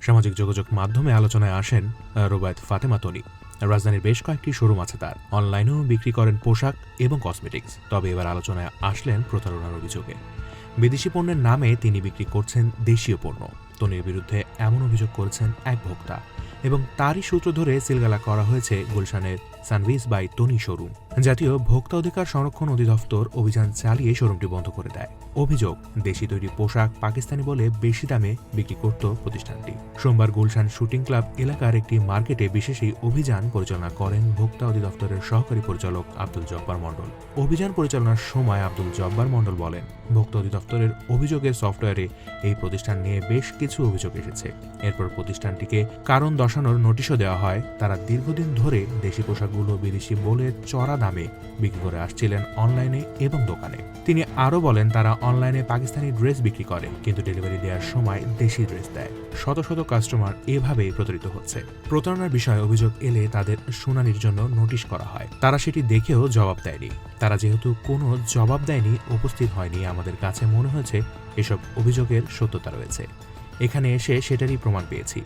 সামাজিক যোগাযোগ মাধ্যমে আলোচনায় আসেন রোবায়ত ফাতেমা তনি। রাজধানীর বেশ কয়েকটি শোরুম আছে তার। অনলাইনেও বিক্রি করেন পোশাক এবং কসমেটিক্স। তবে এবার আলোচনায় আসলেন প্রতারণার অভিযোগে। বিদেশি পণ্যের নামে তিনি বিক্রি করছেন দেশীয় পণ্য। তনির বিরুদ্ধে এমন অভিযোগ করেছেন এক ভোক্তা। এবং তারই সূত্র ধরে সিলগালা করা হয়েছে গুলশানের সানভিস বাই তনি শোরুম। জাতীয় ভোক্তা অধিকার সংরক্ষণ অধিদপ্তর অভিযান চালিয়ে শোরুমটি বন্ধ করে দেয়। অভিযোগ, দেশি তৈরি পোশাক পাকিস্তানি বলে বেশি দামে বিক্রি করত প্রতিষ্ঠানটি। সোমবার গুলশান শুটিং ক্লাব এলাকার একটি মার্কেটে বিশেষ এই অভিযান পরিচালনা করেন ভোক্তা অধিদপ্তরের সহকারী পরিচালক আব্দুল জব্বার মণ্ডল। অভিযান পরিচালনার সময় আব্দুল জব্বার মণ্ডল বলেন, ভোক্তা অধিদপ্তরের অভিযোগের সফটওয়্যারে এই প্রতিষ্ঠান নিয়ে বেশ কিছু অভিযোগ এসেছে। এরপর প্রতিষ্ঠানটিকে কারণ দর্শানোর নোটিশও দেওয়া হয়। তারা দীর্ঘদিন ধরে দেশি পোশাকগুলো বিদেশি বলে চড়া দামে বিক্রি করে আসছিলেন অনলাইনে এবং দোকানে। তিনি আরও বলেন, তারা অনলাইনে পাকিস্তানি ড্রেস বিক্রি করে, কিন্তু ডেলিভারি দেওয়ার সময় দেশি ড্রেস দেয়। শত শত কাস্টমার এভাবেই প্রতারিত হচ্ছে। প্রতারণার বিষয়ে অভিযোগ এলে তাদের শুনানির জন্য নোটিশ করা হয়। তারা সেটি দেখেও জবাব দেয়নি। তারা যেহেতু কোনো জবাব দেয়নি, উপস্থিত হয়নি, আমাদের কাছে মনে হয়েছে এসব অভিযোগের সত্যতা রয়েছে। এখানে এসে সেটারই প্রমাণ পেয়েছি।